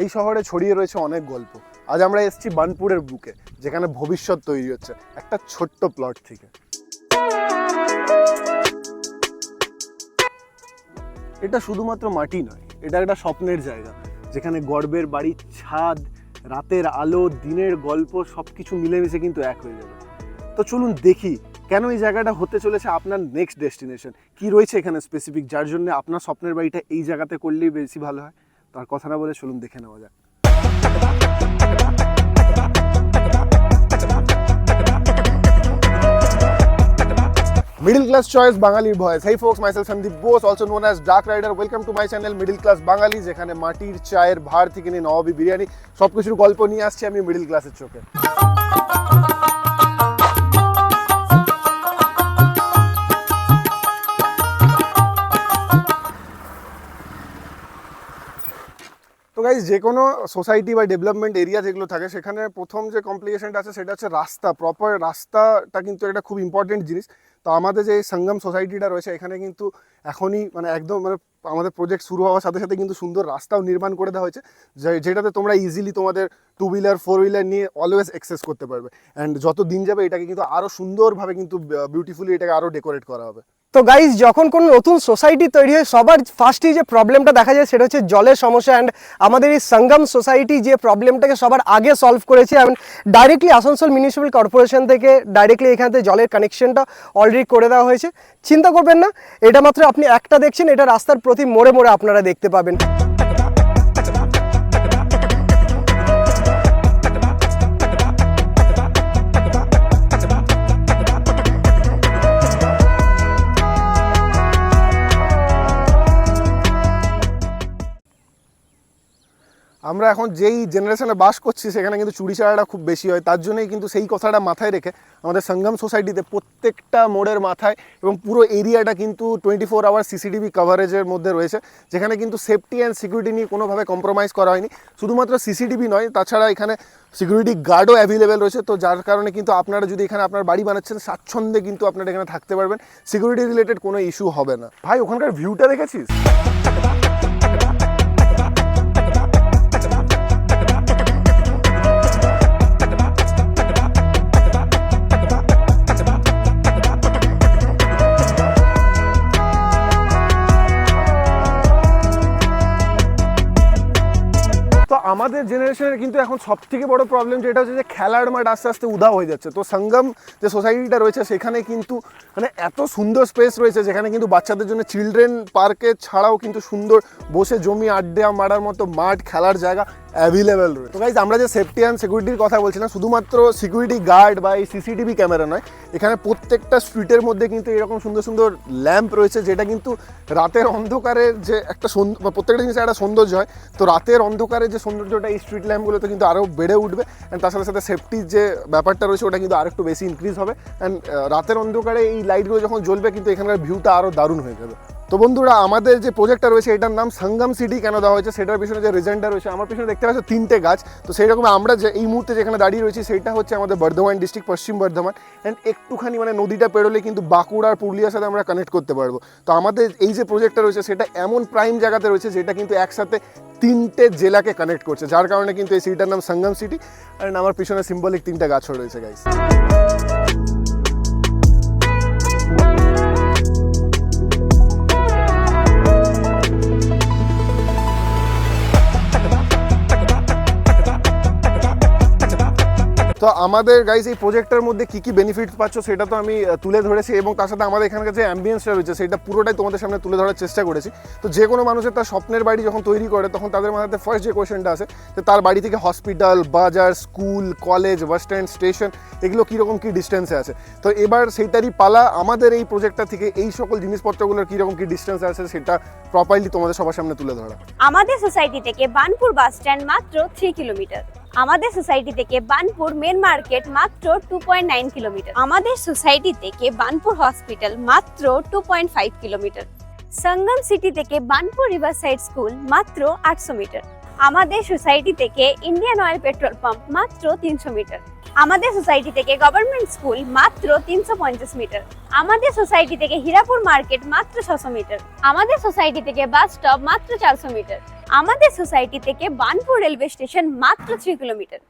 এই শহরে ছড়িয়ে রয়েছে অনেক গল্প। আজ আমরা এসেছি বানপুরের বুকে, যেখানে ভবিষ্যৎ তৈরি হচ্ছে একটা ছোট্ট প্লট থেকে। এটা শুধুমাত্র মাটি নয়, এটা একটা স্বপ্নের জায়গা, যেখানে গর্বের বাড়ির ছাদ, রাতের আলো, দিনের গল্প সব কিছু মিলেমিশে কিন্তু এক হয়ে যাবে। তো চলুন দেখি, কেন এই জায়গাটা হতে চলেছে আপনার নেক্সট ডেস্টিনেশন কি রয়েছে এখানে স্পেসিফিক যার জন্য আপনার স্বপ্নের বাড়িটা এই জায়গাতে করলেই বেশি ভালো হয়? তার কথা না বলে চলুন দেখে নেওয়া যাক। মিডল ক্লাস চয়েস বাঙালির voice hey folks myself Sandip Bose also known as dark rider welcome to my channel middle class Bangali যেখানে মাটির চায়ের ভার থেকে নিয়ে নবাবী বিরিয়ানি সব কিছুর গল্প নিয়ে আসছি আমি মিডল ক্লাসের চোখে। তো গাইজ যে কোনো সোসাইটি বা ডেভেলপমেন্ট এরিয়া যেগুলো থাকে, সেখানে প্রথম যে কমপ্লিকেশনটা আছে, সেটা হচ্ছে রাস্তা প্রপার রাস্তাটা কিন্তু একটা খুব ইম্পর্টেন্ট জিনিস। তো আমাদের যে সঙ্গম সোসাইটিটা রয়েছে, এখানে কিন্তু এখনই মানে একদম মানে আমাদের প্রজেক্ট শুরু হওয়ার সাথে সাথে কিন্তু সুন্দর রাস্তাও নির্মাণ করে দেওয়া হয়েছে। যেটাতে তোমরা ইজিলি তোমাদের টু হুইলার ফোর হুইলার নিয়ে অলওয়েজ অ্যাক্সেস করতে পারবে। অ্যান্ড যত দিন যাবে এটাকে কিন্তু আরও সুন্দরভাবে কিন্তু বিউটিফুলি এটাকে আরও ডেকোরেট করা হবে। তো গাইজ যখন কোনো নতুন সোসাইটি তৈরি হয়, সবার ফার্স্টেই যে প্রবলেমটা দেখা যায়, সেটা হচ্ছে জলের সমস্যা অ্যান্ড আমাদের এই সঙ্গম সোসাইটি যে প্রবলেমটাকে সবার আগে সলভ করেছে। And directly Asansol municipal corporation থেকে ডাইরেক্টলি এখান থেকে জলের কানেকশনটা অলরেডি করে দেওয়া হয়েছে। চিন্তা করবেন না, এটা মাত্র আপনি একটা দেখছেন, এটা রাস্তার প্রতি মোড়ে মোড়ে আপনারা দেখতে পাবেন। আমরা এখন যেই জেনারেশনে বাস করছি, সেখানে কিন্তু চুরি চারাটা খুব বেশি হয়। তার জন্যই কিন্তু সেই কথাটা মাথায় রেখে আমাদের সঙ্গম সোসাইটিতে প্রত্যেকটা মোড়ের মাথায় এবং পুরো এরিয়াটা কিন্তু টোয়েন্টি ফোর আওয়ার সিসিটিভি কভারেজের মধ্যে রয়েছে, যেখানে কিন্তু সেফটি অ্যান্ড সিকিউরিটি নিয়ে কোনোভাবে কম্প্রোমাইজ করা হয়নি। শুধুমাত্র সিসিটিভি নয়, তাছাড়া এখানে সিকিউরিটি গার্ডও অ্যাভেলেবেল রয়েছে। তো যার কারণে কিন্তু আপনারা যদি এখানে আপনার বাড়ি বানাচ্ছেন, স্বাচ্ছন্দ্যে কিন্তু আপনারা এখানে থাকতে পারবেন। সিকিউরিটি রিলেটেড কোনো ইস্যু হবে না। ভাই, ওখানকার ভিউটা দেখেছিস? তো আমাদের জেনারেশনের কিন্তু এখন সব থেকে বড় প্রবলেম যেটা হচ্ছে যে খেলার মাঠ আস্তে আস্তে উধাও হয়ে যাচ্ছে। তো সঙ্গম যে সোসাইটিটা রয়েছে, সেখানে কিন্তু মানে এত সুন্দর স্পেস রয়েছে, যেখানে কিন্তু বাচ্চাদের জন্য চিলড্রেন পার্কে ছাড়াও কিন্তু সুন্দর বসে জমি, আড্ডা, মারার মতো মাঠ, খেলার জায়গা অ্যাভেলেবেল রয়েছে। তো গাইজ আমরা যে সেফটি অ্যান্ড সিকিউরিটির কথা বলছিলাম, শুধুমাত্র সিকিউরিটি গার্ড বা এই সিসিটিভি ক্যামেরা নয়, এখানে প্রত্যেকটা স্ট্রিটের মধ্যে কিন্তু এরকম সুন্দর সুন্দর ল্যাম্প রয়েছে, যেটা কিন্তু রাতের অন্ধকারে যে একটা প্রত্যেকটা জিনিসের একটা সৌন্দর্য হয়। তো রাতের অন্ধকারে যে সৌন্দর্যটা এই স্ট্রিট ল্যাম্পগুলোতে কিন্তু আরও বেড়ে উঠবে। অ্যান্ড তার সাথে সাথে সেফটির যে ব্যাপারটা রয়েছে, ওটা কিন্তু আরেকটু বেশি ইনক্রিজ হবে। অ্যান্ড রাতের অন্ধকারে এই লাইটগুলো যখন জ্বলবে, কিন্তু এখানকার ভিউটা আরও দারুণ হয়ে যাবে। তো বন্ধুরা, আমাদের যে প্রজেক্টটা রয়েছে, এটার নাম সঙ্গম সিটি কেন দেওয়া হয়েছে, সেটার পিছনে যে রিজেন্টটা রয়েছে, আমার পিছনে দেখতে পাচ্ছ তিনটে গাছ। তো সেই রকম আমরা যে, এই মুহূর্তে যেখানে দাঁড়িয়ে রয়েছি সেটা হচ্ছে আমাদের Bardhaman district Paschim Bardhaman. And একটুখানি মানে নদীটা পেরোলে কিন্তু বাঁকুড়া আর পুরুলিয়ার সাথে আমরা কানেক্ট করতে পারব। তো আমাদের এই যে প্রজেক্টটা রয়েছে, সেটা এমন প্রাইম জায়গাতে রয়েছে, যেটা কিন্তু একসাথে তিনটে জেলাকে কানেক্ট করছে। যার কারণে কিন্তু এই সিটিটার নাম সঙ্গম সিটি অ্যান্ড আমার পিছনে সিম্বলিক তিনটা গাছও রয়েছে গাইস তো আমাদের গাইজ এই প্রজেক্টের মধ্যে কি কি বেনিফিট পাচ্ছ সেটা তো আমি তুলে ধরেছি এবং তার সাথে আমাদের এখানকার যে অ্যাম্বিয়েন্সটা রয়েছে, সেটা পুরোটাই তোমাদের সামনে তুলে ধরার চেষ্টা করেছি। তো যে কোনো মানুষের তার স্বপ্নের বাড়ি যখন তৈরি করে, তখন তাদের মাথাতে ফার্স্ট যে কোয়েশ্চেনটা আছে যে তার বাড়ি থেকে হসপিটাল বাজার school college bus stand station এগুলো কীরকম কী ডিস্টেন্সে আছে? তো এবার সেইটারই পালা আমাদের এই প্রজেক্টটা থেকে এই সকল জিনিসপত্রগুলোর কীরকম কী ডিস্টেন্সে আছে সেটা প্রপারলি তোমাদের সবার সামনে তুলে ধরা। আমাদের সোসাইটি থেকে বানপুর বাস স্ট্যান্ড মাত্র থ্রি কিলোমিটার আমাদের সোসাইটি থেকে বানপুর মেন মার্কেট মাত্র টু পয়েন্ট নাইন কিলোমিটার আমাদের সোসাইটি থেকে বানপুর হসপিটাল মাত্র two point five kilometre Sangam city থেকে বানপুর রিভার সাইড স্কুল মাত্র আটশো মিটার আমাদের সোসাইটি থেকে ইন্ডিয়ান অয়েল পেট্রোল পাম্প মাত্র তিনশো মিটার আমাদের সোসাইটি থেকে গভর্নমেন্ট স্কুল মাত্র তিনশো পঞ্চাশ মিটার আমাদের সোসাইটি থেকে হীরাপুর মার্কেট মাত্র ছশো মিটার আমাদের সোসাইটি থেকে বাস স্টপ মাত্র চারশো মিটার আমাদের সোসাইটি থেকে বানপুর রেলওয়ে স্টেশন মাত্র থ্রি কিলোমিটার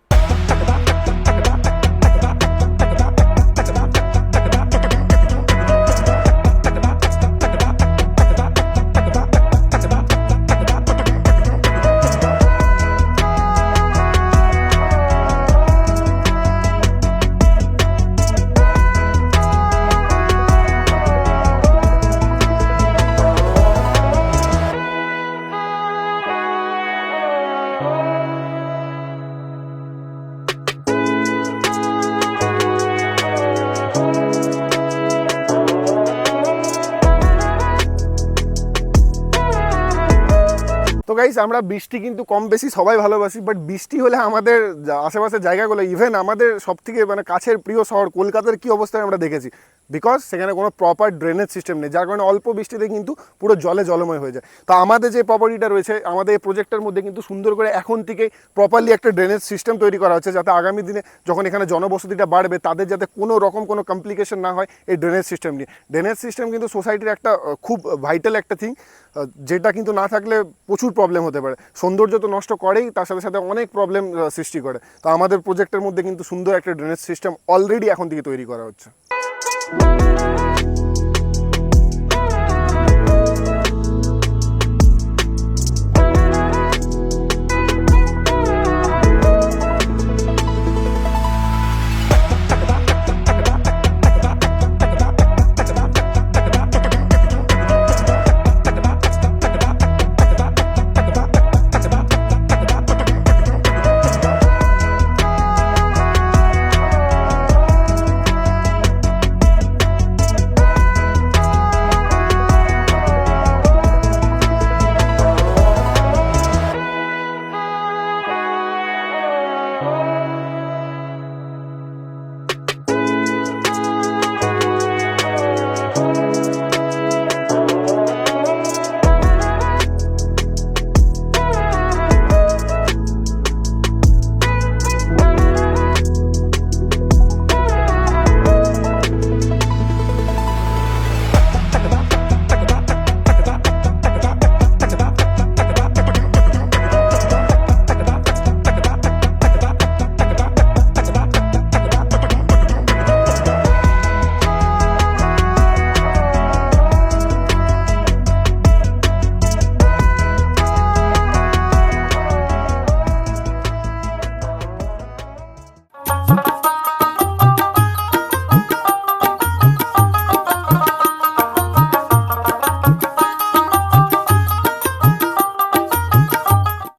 গাইস আমরা বৃষ্টি কিন্তু কম বেশি সবাই ভালোবাসি বাট বৃষ্টি হলে আমাদের আশেপাশের জায়গাগুলো ইভেন আমাদের সব থেকে মানে কাছের প্রিয় শহর কলকাতার কি অবস্থায় আমরা দেখেছি? বিকজ সেখানে কোনো প্রপার ড্রেনেজ সিস্টেম নেই। যার কারণে অল্প বৃষ্টিতে কিন্তু পুরো জলে জলময় হয়ে যায়। তো আমাদের যে প্রপার্টিটা রয়েছে, আমাদের এই প্রজেক্টের মধ্যে কিন্তু সুন্দর করে এখন থেকে প্রপারলি একটা ড্রেনেজ সিস্টেম তৈরি করা হচ্ছে, যাতে আগামী দিনে যখন এখানে জনবসতিটা বাড়বে, তাদের যাতে কোনো রকম কোনো কমপ্লিকেশন না হয় এই ড্রেনেজ সিস্টেম নিয়ে। ড্রেনেজ সিস্টেম কিন্তু সোসাইটির একটা খুব ভাইটাল একটা থিং যেটা কিন্তু না থাকলে প্রচুর প্রবলেম হতে পারে। সৌন্দর্য তো নষ্ট করেই তার সাথে সাথে অনেক প্রবলেম সৃষ্টি করে। তো আমাদের প্রজেক্টের মধ্যে কিন্তু সুন্দর একটা ড্রেনেজ সিস্টেম অলরেডি এখন থেকে তৈরি করা হচ্ছে। Bye.